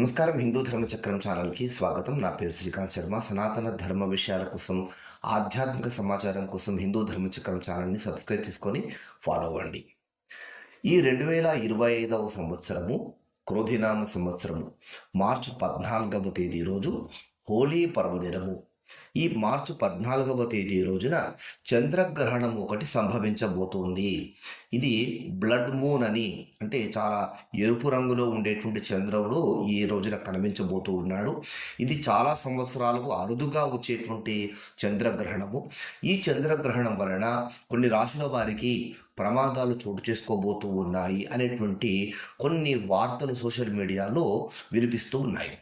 నమస్కారం. హిందూ ధర్మ చక్రం ఛానల్కి స్వాగతం. నా పేరు శ్రీకాంత్ శర్మ. సనాతన ధర్మ విషయాల కోసం ఆధ్యాత్మిక సమాచారం కోసం హిందూ ధర్మ చక్రం ఛానల్ని సబ్స్క్రైబ్ చేసుకొని ఫాలో అవ్వండి. ఈ రెండు వేల ఇరవై ఐదవ సంవత్సరము క్రోధినామ సంవత్సరము మార్చి పద్నాలుగవ తేదీ రోజు హోలీ పర్వదినము. ఈ మార్చి పద్నాలుగవ తేదీ రోజున చంద్రగ్రహణం ఒకటి సంభవించబోతోంది. ఇది బ్లడ్ మూన్ అని అంటే చాలా ఎరుపు రంగులో ఉండేటువంటి చంద్రుడు ఈ రోజున కనిపించబోతూ ఉన్నాడు. ఇది చాలా సంవత్సరాలకు అరుదుగా వచ్చేటువంటి చంద్రగ్రహణము. ఈ చంద్రగ్రహణం వలన కొన్ని రాశుల వారికి ప్రమాదాలు చోటు చేసుకోబోతూ ఉన్నాయి అనేటువంటి కొన్ని వార్తలు సోషల్ మీడియాలో వినిపిస్తూ ఉన్నాయి.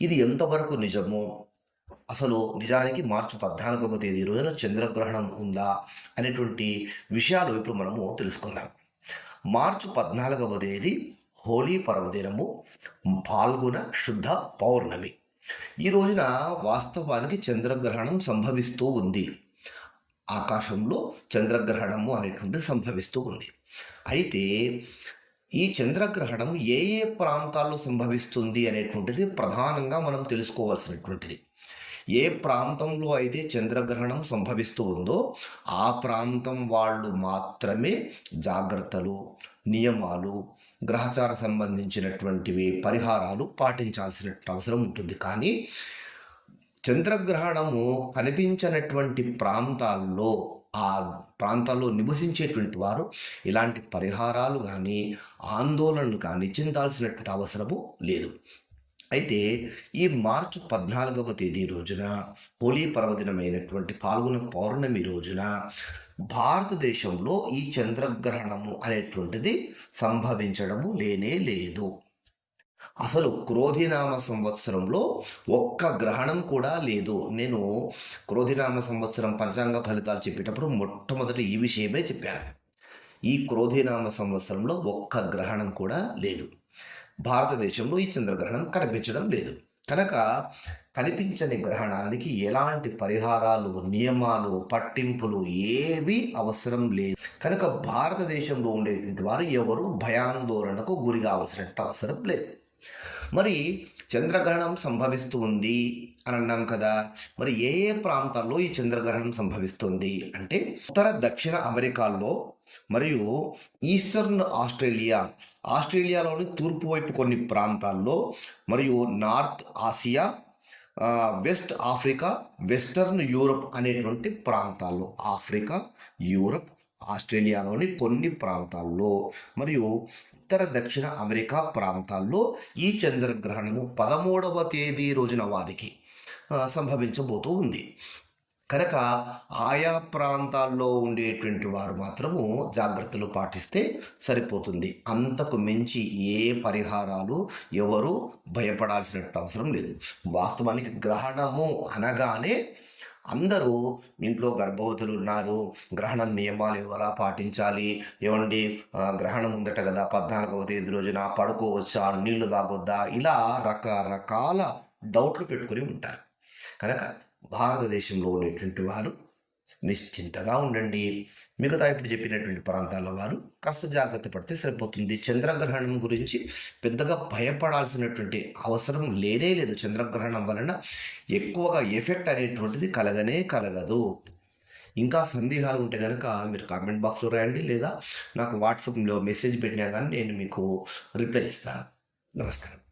ఇది ఎంతవరకు నిజమో అసలు నిజానికి మార్చి పద్నాలుగవ తేదీ రోజున చంద్రగ్రహణం ఉందా అనేటువంటి విషయాలు ఇప్పుడు మనము తెలుసుకుందాం. మార్చి పద్నాలుగవ తేదీ హోలీ పర్వదినము పాల్గొన శుద్ధ పౌర్ణమి. ఈ రోజున వాస్తవానికి చంద్రగ్రహణం సంభవిస్తూ ఉంది. ఆకాశంలో చంద్రగ్రహణము అనేటువంటిది సంభవిస్తూ ఉంది. అయితే ఈ చంద్రగ్రహణం ఏ ఏ ప్రాంతాల్లో సంభవిస్తుంది అనేటువంటిది ప్రధానంగా మనం తెలుసుకోవాల్సినటువంటిది. ఏ ప్రాంతంలో అయితే చంద్రగ్రహణం సంభవిస్తూ ఉందో ఆ ప్రాంతం వాళ్ళు మాత్రమే జాగ్రత్తలు నియమాలు గ్రహచార సంబంధించినటువంటివి పరిహారాలు పాటించాల్సిన అవసరం ఉంటుంది. కానీ చంద్రగ్రహణము కనిపించినటువంటి ప్రాంతాల్లో ఆ ప్రాంతాల్లో నివసించేటువంటి వారు ఇలాంటి పరిహారాలు కానీ ఆందోళనలు కానీ చెందాల్సినటువంటి అవసరము లేదు. అయితే ఈ మార్చి పద్నాలుగవ తేదీ రోజున హోలీ పర్వదినమైనటువంటి పాల్గొన పౌర్ణమి రోజున భారతదేశంలో ఈ చంద్రగ్రహణము అనేటువంటిది సంభవించడము లేనే లేదు. అసలు క్రోధినామ సంవత్సరంలో ఒక్క గ్రహణం కూడా లేదు. నేను క్రోధినామ సంవత్సరం పంచాంగ ఫలితాలు చెప్పేటప్పుడు మొట్టమొదటి ఈ విషయమే చెప్పాను. ఈ క్రోధినామ సంవత్సరంలో ఒక్క గ్రహణం కూడా లేదు. భారతదేశంలో ఈ చంద్రగ్రహణం కనిపించడం లేదు. కనుక కనిపించని గ్రహణానికి ఎలాంటి పరిహారాలు నియమాలు పట్టింపులు ఏవి అవసరం లేదు. కనుక భారతదేశంలో ఉండేటువంటి వారు ఎవరు భయాందోళనకు గురి కావాల్సినట్టు అవసరం లేదు. మరి చంద్రగ్రహణం సంభవిస్తూ ఉంది అని అన్నాం కదా. మరి ఏ ఏ ప్రాంతాల్లో ఈ చంద్రగ్రహణం సంభవిస్తుంది? అంటే ఉత్తర దక్షిణ అమెరికాల్లో మరియు ఈస్టర్న్ ఆస్ట్రేలియా. ఆస్ట్రేలియాలోని తూర్పు వైపు కొన్ని ప్రాంతాల్లో మరియు North Asia West Africa Western Europe అనేటువంటి ప్రాంతాల్లో. ఆఫ్రికా యూరప్ ఆస్ట్రేలియాలోని కొన్ని ప్రాంతాల్లో. మరియు ఉత్తర దక్షిణ అమెరికా ప్రాంతాల్లో ఈ చంద్రగ్రహణము పదమూడవ తేదీ రోజున వారికి సంభవించబోతూ ఉంది. కనుక ఆయా ప్రాంతాల్లో ఉండేటువంటి వారు మాత్రము జాగ్రత్తలు పాటిస్తే సరిపోతుంది. అంతకు మించి ఏ పరిహారాలు ఎవరు భయపడాల్సిన అవసరం లేదు. వాస్తవానికి గ్రహణము అనగానే అందరూ ఇంట్లో గర్భవతులు ఉన్నారు. గ్రహణ నియమాలు ఎలా పాటించాలి? ఏమండి? గ్రహణం ఉందట కదా పద్నాలుగవ తేదీ రోజున పడుకోవచ్చా? నీళ్ళు తాగొద్దా? ఇలా రకరకాల డౌట్లు పెట్టుకుని ఉంటారు. కనుక భారతదేశంలో ఉండేటువంటి వారు నిశ్చింతగా ఉండండి. మిగతా ఇప్పుడు చెప్పినటువంటి ప్రాంతాల వారు కాస్త జాగ్రత్త పడితే సరిపోతుంది. చంద్రగ్రహణం గురించి పెద్దగా భయపడాల్సినటువంటి అవసరం లేనే లేదు. చంద్రగ్రహణం వలన ఎక్కువగా ఎఫెక్ట్ అనేటువంటిది కలగనే కలగదు. ఇంకా సందేహాలు ఉంటే కనుక మీరు కామెంట్ బాక్స్లో రాయండి లేదా నాకు వాట్సాప్లో మెసేజ్ పెట్టినా కానీ నేను మీకు రిప్లై ఇస్తాను. నమస్కారం.